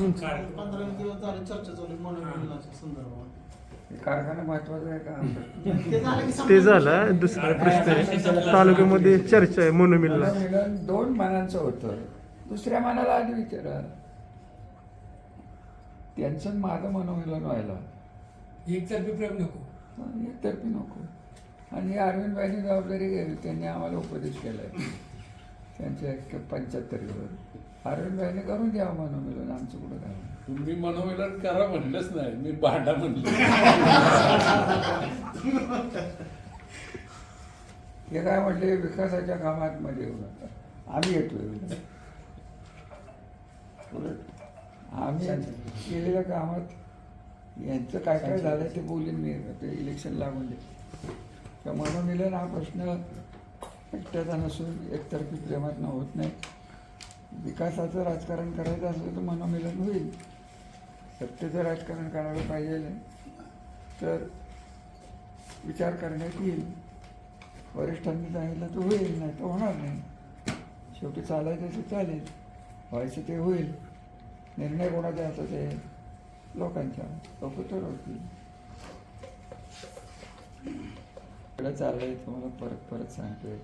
पंधरा वीस दिवस झाले चर्चा चालू आहे मनोरंजनाच्या संदर्भात. कारखाना महत्त्वाचा आहे का? ते झालं की ते संपलं. झालं दुसरा प्रश्न आहे. तालुक्यामध्ये चर्चा आहे मनोमिलला मनोमिलन दोन मानांचं होतं. दुसऱ्या मानाला आधी विचारा. त्यांचं आणि माझं मनोमिलन व्हायला. एकतर्फी प्रेम नको. पण एकतर्फी नको. आणि अरविंदबाईंनी जबाबदारी घ्यावी त्यांनी आम्हाला उपदेश केलाय. त्यांच्या एक पंच्याहत्तरीवर. अरविंदबाईंनी करून द्यावं मनोमिलन. आमचं कुठं काय? तुम्ही मनोमिलन करा म्हणलंच नाही. मी भांडा म्हणलं. हे काय म्हटले? विकासाच्या कामात मध्ये येऊ नका. आम्ही येतोय. आम्ही केलेल्या कामात यांचं काय काय झालंय ते बोलीन मी. ते इलेक्शन लागून दे. तर मनोमिलन हा प्रश्न एकट्याचा नसून एकतर्फी प्रेमातनं होत नाही. विकासाचं राजकारण करायचं असलं तर मनोमिलन होईल. सत्तेचं राजकारण करायला पाहिजे. तर विचार करण्यात येईल. वरिष्ठांनी सांगितलं तर होईल नाही तर होणार नाही. शेवटी चालायचं असं चालेल. व्हायचं ते होईल. निर्णय कोणाचा असं ते लोकांच्या लोक ठरवतील इकडे चाललंय तुम्हाला परत परत सांगतोय.